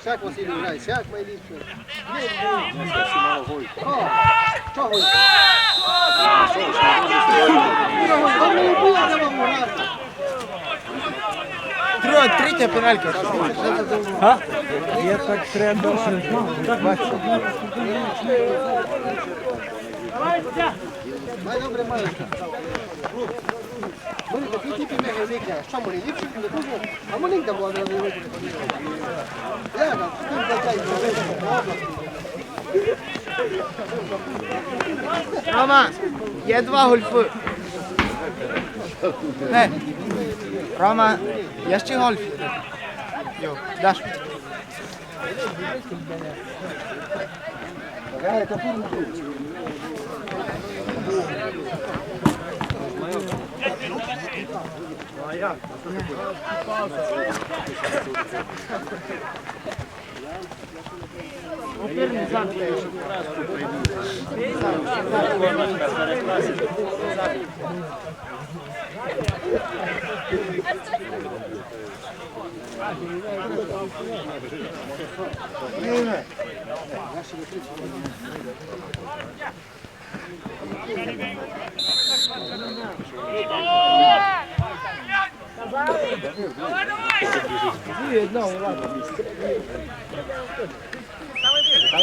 Всяк Василь грає, всяк найліпше. Чого? Чого Друга, третя пеналька. Я так треба. Є два гольфи. Рома, я ще гольф. Йо, даш. А як? Оперний заклик. Зараз класик. Там